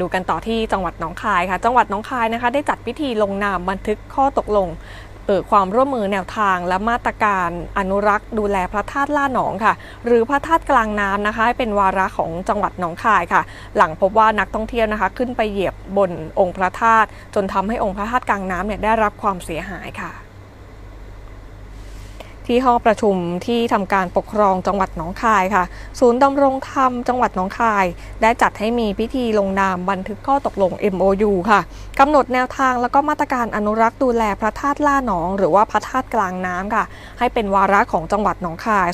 ดูกันต่อที่จังหวัดหนองคายค่ะ จังหวัดหนองคายนะคะ ได้จัดพิธีลงนามบันทึกข้อตกลงเอ่อความร่วมมือแนวทางและมาตรการอนุรักษ์ ดูแลพระธาตุล่าหนองค่ะ หรือพระธาตุกลางน้ำนะคะเป็นวาระของจังหวัดหนองคายค่ะ หลังพบว่านักท่องเที่ยวนะคะ ขึ้นไปเหยียบบนองค์พระธาตุจนทำให้องค์พระธาตุกลางน้ำเนี่ยได้รับความเสียหายค่ะ ที่ห้องประชุมที่ทำการปกครองจังหวัดหนองคายค่ะ ศูนย์ดำรงธรรมจังหวัดหนองคาย ได้จัดให้มีพิธีลงนามบันทึกข้อตกลง MOU ค่ะกำหนดแนวทางแล้วก็มาตรการอนุรักษ์ดูแลพระธาตุล่าหนอง หรือว่าพระธาตุกลางน้ำค่ะ ให้เป็นวาระของจังหวัดหนองคาย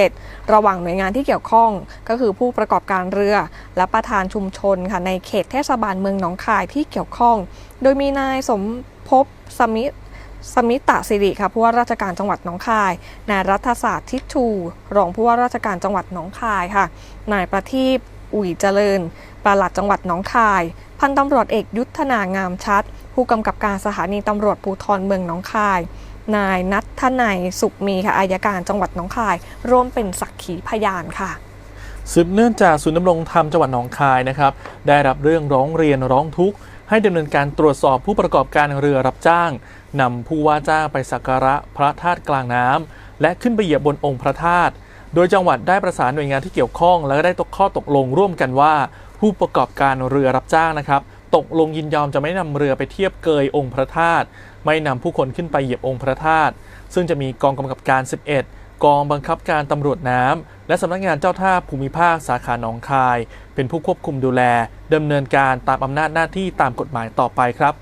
2567 ระหว่างหน่วยงานที่เกี่ยวข้องก็คือผู้ประกอบการเรือ และประธานชุมชนค่ะในเขตเทศบาลเมืองหนองคายที่เกี่ยวข้อง โดยมีนายสมภพสมิ สมิตะสิริค่ะผู้ว่าราชการจังหวัดหนองคาย นายรัฐศาสตร์ทิชชู รองผู้ว่าราชการจังหวัดหนองคายค่ะ นายประทีปอุ่ยเจริญปลัดจังหวัดหนองคาย พันตำรวจเอกยุทธนางามชัด ผู้กำกับการสถานีตำรวจภูธรเมืองหนองคาย นายนัทนายสุขมีค่ะอายการจังหวัดหนองคาย ร่วมเป็นสักขีพยานค่ะ สืบเนื่องจากศูนย์ดำรงธรรมจังหวัดหนองคายนะครับ ได้รับเรื่องร้องเรียนร้องทุกข์ ให้ดำเนินการตรวจสอบผู้ประกอบการเรือรับจ้างนำผู้ว่าจ้างไปสักการะพระธาตุกลางน้ำและขึ้นไปเหยียบบนองค์พระธาตุโดยจังหวัดได้ประสานหน่วยงานที่เกี่ยวข้อง และก็ได้ตกข้อตกลงร่วมกันว่า ผู้ประกอบการเรือรับจ้างนะครับ ตกลงยินยอมจะไม่นำเรือไปเทียบเกยองค์พระธาตุไม่นำผู้คนขึ้นไปเหยียบองค์พระธาตุซึ่งจะมีกองกำกับการ 11 กองบังคับการตำรวจน้ำ และสำนักงานเจ้าท่าภูมิภาคสาขาหนองคาย เป็นผู้ควบคุมดูแลดำเนินการตามอำนาจหน้าที่ตามกฎหมายต่อไปครับ